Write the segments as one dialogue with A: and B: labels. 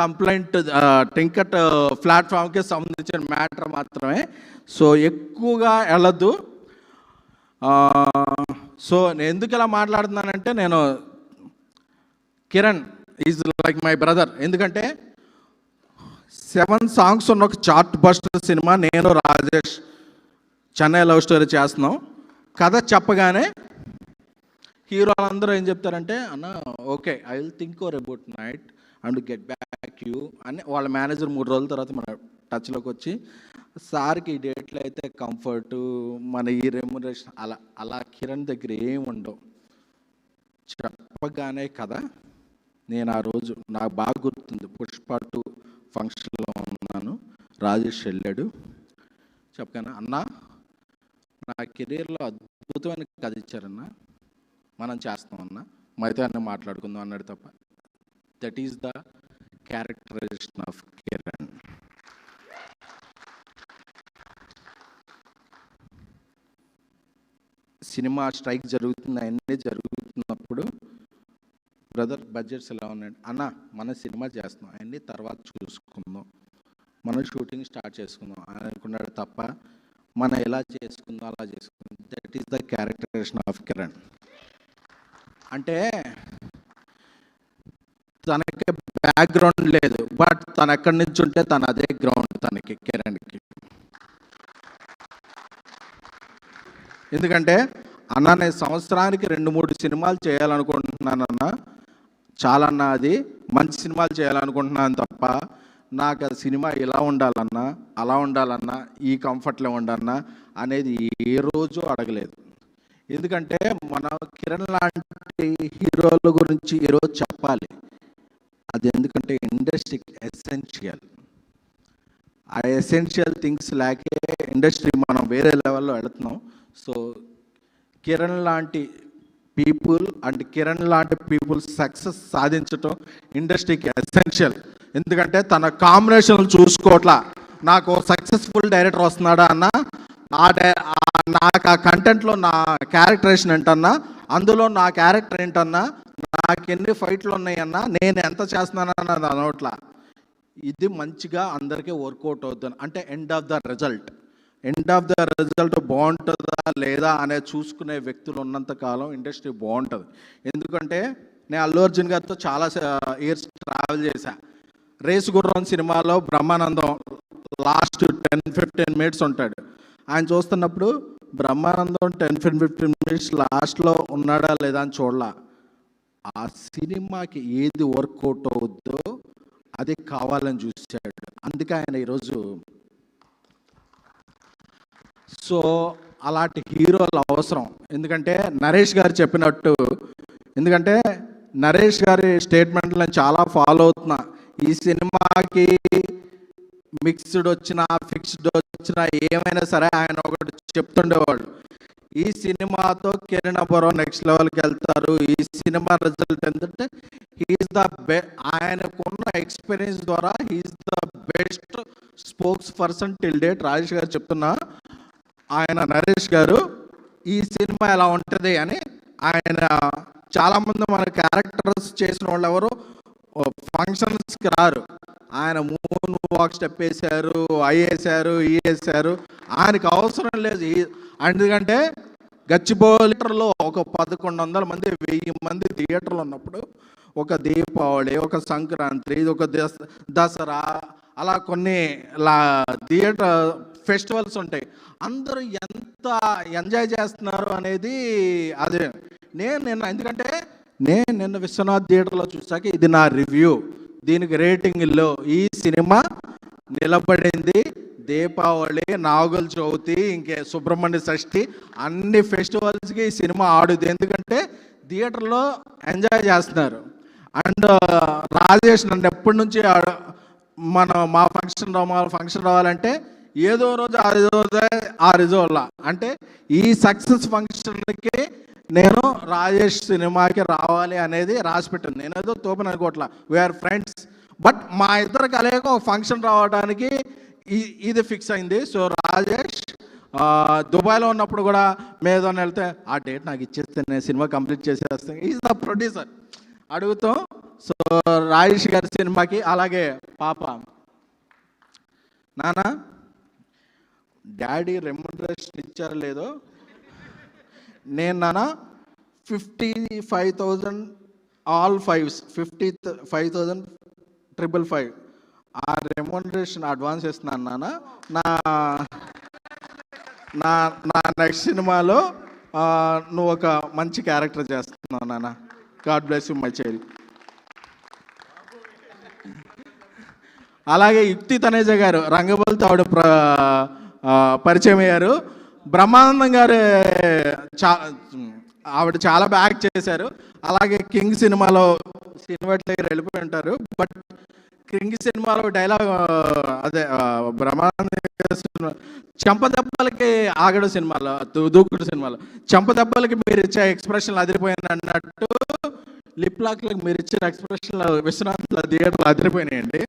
A: Complaint టింకట్ ప్లాట్ఫామ్కి సంబంధించిన matter మాత్రమే. So ఎక్కువగా వెళ్ళద్దు సో నేను ఎందుకు ఇలా మాట్లాడుతున్నానంటే నేను Kiran is like my brother. ఎందుకంటే సెవెన్ సాంగ్స్ ఉన్న ఒక చార్ట్ బస్టర్ సినిమా నేను రాజేష్ చెన్నై లవ్ స్టోరీ చేస్తున్నాం. కథ చెప్పగానే హీరోలు అందరూ ఏం చెప్తారంటే అన్న okay I will think or about night. And get back you అని వాళ్ళ మేనేజర్ మూడు రోజుల తర్వాత మన టచ్లోకి వచ్చి సార్కి ఈ డేట్లో అయితే కంఫర్టు మన ఈ రెమ్యునరేషన్ అలా అలా కిరణ్ దగ్గర ఏం ఉండవు. చెప్పగానే కదా నేను ఆ రోజు నాకు బాగా గుర్తుంది పుష్ప టూ ఫంక్షన్లో ఉన్నాను రాజేష్ వెళ్ళాడు. చెప్పగానే అన్న నా కెరీర్లో అద్భుతమైన కథ ఇచ్చారన్న మనం చేస్తామన్నా మైతే అన్న మాట్లాడుకుందాం అన్నాడు తప్ప that is the characterization of Kiran cinema strike జరుగుతుంది అన్నీ జరుగుతున్నప్పుడు బ్రదర్ బడ్జెట్స్ ఎలా ఉన్నాయండి అన్న మన సినిమా చేస్తున్నాం అన్నీ తర్వాత చూసుకుందాం. మనం షూటింగ్ స్టార్ట్ చేసుకుందాం. అనుకున్నాడు తప్ప మనం ఎలా చేసుకుందాం అలా చేసుకుందాం. That is the characterization of Kiran అంటే తనకి బ్యాక్గ్రౌండ్ లేదు. బట్ తను ఎక్కడి నుంచి ఉంటే తను అదే గ్రౌండ్ తనకి కిరణ్కి ఎందుకంటే అన్న నేను సంవత్సరానికి రెండు మూడు సినిమాలు చేయాలనుకుంటున్నానన్న చాలా అన్న అది మంచి సినిమాలు చేయాలనుకుంటున్నాను తప్ప నాకు ఆ సినిమా ఇలా ఉండాలన్నా అలా ఉండాలన్నా ఈ కంఫర్ట్లో ఉండాలన్నా అనేది ఏ రోజు అడగలేదు. ఎందుకంటే మన కిరణ్ లాంటి హీరోల గురించి ఈరోజు చెప్పాలి. అది ఎందుకంటే ఇండస్ట్రీకి ఎసెన్షియల్ ఆ ఎసెన్షియల్ థింగ్స్ లేకే ఇండస్ట్రీ మనం వేరే లెవెల్లో వెళుతున్నాం సో కిరణ్ లాంటి పీపుల్ అండ్ కిరణ్ లాంటి పీపుల్ సక్సెస్ సాధించటం ఇండస్ట్రీకి ఎసెన్షియల్ ఎందుకంటే తన కాంబినేషన్లు చూసుకోవట్లా. నాకు సక్సెస్ఫుల్ డైరెక్టర్ వస్తున్నాడా అన్న ఆ నాకు ఆ కంటెంట్లో నా క్యారెక్టరేషన్ ఏంటన్నా అందులో నా క్యారెక్టర్ ఏంటన్నా నాకు ఎన్ని ఫైట్లు ఉన్నాయన్నా నేను ఎంత చేస్తున్నానన్నది అనవట్లా. ఇది మంచిగా అందరికీ వర్కౌట్ అవుతుంది. అంటే end of the result end of the result బాగుంటుందా లేదా అనే చూసుకునే వ్యక్తులు ఉన్నంత కాలం ఇండస్ట్రీ బాగుంటుంది. ఎందుకంటే నేను అల్లు అర్జున్ గారితో చాలా ఇయర్స్ ట్రావెల్ చేశా. రేసు గుర్రం సినిమాలో Brahmanandam last ten fifteen minutes ఉంటాడు. ఆయన చూస్తున్నప్పుడు బ్రహ్మానందం టెన్ ఫిఫ్టీన్ మినిట్స్ లాస్ట్లో ఉన్నాడా లేదా అని చూడలా. ఆ సినిమాకి ఏది వర్కౌట్ అవుద్దో అది కావాలని చూశాడు. అందుకే ఆయన ఈరోజు సో అలాంటి హీరోలు అవసరం. ఎందుకంటే నరేష్ గారు చెప్పినట్టు ఎందుకంటే నరేష్ గారి స్టేట్మెంట్ నేను చాలా ఫాలో అవుతున్నా. ఈ సినిమాకి మిక్స్డ్ వచ్చినా ఫిక్స్డ్ వచ్చినా ఏమైనా సరే ఆయన ఒకటి చెప్తుండేవాడు ఈ సినిమాతో కిరణపురం నెక్స్ట్ లెవెల్కి వెళ్తారు. ఈ సినిమా రిజల్ట్ ఏంటంటే హీఈస్ ద బె ఆయనకున్న ఎక్స్పీరియన్స్ ద్వారా he is the best spokesperson till date Rajesh garu చెప్తున్నా ఆయన నరేష్ గారు ఈ సినిమా ఎలా ఉంటుంది అని ఆయన చాలామంది మన క్యారెక్టర్స్ చేసిన వాళ్ళు ఎవరు ఫంక్షన్స్కి రారు. ఆయన మూన్ వాక్ స్టెప్ వేశారు ఐ వేశారు ఈ వేశారు ఆయనకు అవసరం లేదు. ఎందుకంటే ఎందుకంటే లీటర్లో ఒక పదకొండు వందల మంది వెయ్యి మంది థియేటర్లు ఉన్నప్పుడు ఒక దీపావళి ఒక సంక్రాంతి ఒక దస దసరా అలా కొన్ని లా థియేటర్ ఫెస్టివల్స్ ఉంటాయి. అందరూ ఎంత ఎంజాయ్ చేస్తున్నారు అనేది అదే. నేను నిన్న ఎందుకంటే నేను నిన్న విశ్వనాథ్ థియేటర్లో చూసాక ఇది నా రివ్యూ. దీనికి రేటింగ్లో ఈ సినిమా నిలబడింది. దీపావళి నాగుల చవితి ఇంకే సుబ్రహ్మణ్య షష్ఠి అన్ని ఫెస్టివల్స్కి ఈ సినిమా ఆడుద్ది. ఎందుకంటే థియేటర్లో ఎంజాయ్ చేస్తున్నారు. అండ్ రాజేష్ నన్ను ఎప్పటి నుంచి మన మా ఫంక్షన్ రా- మా ఫంక్షన్ రావాలంటే ఏదో రోజు ఆ రిజర్వ్ ఆ రిజోల్లా అంటే ఈ సక్సెస్ ఫంక్షన్కి నేను రాజేష్ సినిమాకి రావాలి అనేది రాసి పెట్టింది నేను ఏదో తోపని అనుకోవట్లా. వీఆర్ ఫ్రెండ్స్ బట్ మా ఇద్దరు కలియక ఒక ఫంక్షన్ రావడానికి ఈ- ఇది ఫిక్స్ అయింది. సో రాజేష్ దుబాయ్లో ఉన్నప్పుడు కూడా మేదో వెళ్తే ఆ డేట్ నాకు ఇచ్చేస్తే నేను సినిమా కంప్లీట్ చేసేస్తాను ఈజ్ ద ప్రొడ్యూసర్ అడుగుతాం. సో రాజేష్ గారి సినిమాకి అలాగే పాప. నానా? డాడీ రెమ్యూనరేషన్ ఇచ్చారో లేదో? నేను నాన్న fifty five thousand all fives fifty five thousand triple five ఆ రెమ్యూనరేషన్ అడ్వాన్స్ ఇస్తున్నాను నాన్న. నా నా నా నెక్స్ట్ సినిమాలో నువ్వు ఒక మంచి క్యారెక్టర్ చేస్తున్నావు నాన్న. God bless you my child అలాగే యుక్తి తనేజ గారు రంగబల్తో ఆవిడ ప్ర పరిచయం అయ్యారు. బ్రహ్మానందం గారు చా ఆవిడ చాలా బ్యాక్ చేశారు. అలాగే కింగ్ సినిమాలో సినిమా దగ్గర వెళ్ళిపోయి ఉంటారు. బట్ కింగ్ సినిమాలో డైలాగ్ అదే బ్రహ్మానంద బ్రహ్మానందం సినిమా చెంపదెబ్బలకి ఆగడు సినిమాలో దూకుడు సినిమాలో. చెంపదెబ్బలకి మీరు ఇచ్చే ఎక్స్ప్రెషన్లు అదిరిపోయాను అన్నట్టు లిప్ లాక్లకు మీరు ఇచ్చిన ఎక్స్ప్రెషన్లు విశ్వనాథ్ థియేటర్లు అదిరిపోయినాయండి.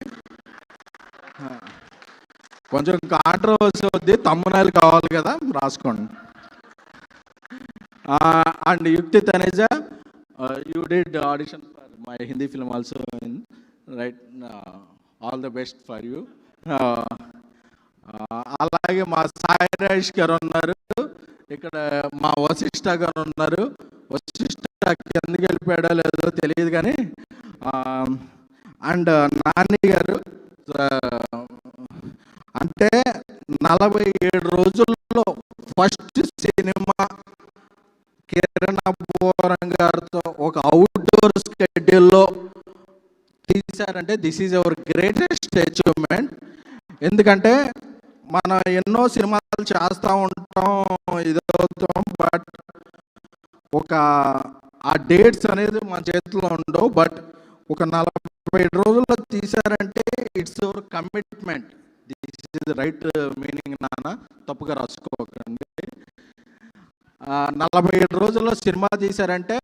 A: కొంచెం కాంట్రవర్సీ వద్ది తమ్మునాలు కావాలి కదా రాసుకోండి. And Yukti Taneja you did audition for my Hindi film also right all the best for you అలాగే మా సాయి రాజేష్ గారు ఉన్నారు. ఇక్కడ మా వశిష్ఠ గారు ఉన్నారు. వశిష్ఠ కిందకి వెళ్ళిపోయాడో లేదో తెలియదు కానీ అండ్ నాని గారు నలభై ఏడు రోజుల్లో ఫస్ట్ సినిమా కిరణ్ అబ్బోరం గారితో ఒక అవుట్డోర్ స్కెడ్యూల్లో తీశారంటే this is our greatest achievement ఎందుకంటే మనం ఎన్నో సినిమాలు చేస్తూ ఉంటాం ఇదవుతాం బట్ ఒక ఆ డేట్స్ అనేది మన చేతిలో ఉండవు. బట్ ఒక నలభై రోజుల్లో తీశారంటే it's our commitment this is right meaning నాన్న తప్పుగా రాసుకోకండి. ఆ, నలభై ఏడు రోజుల్లో సినిమా తీశారంటే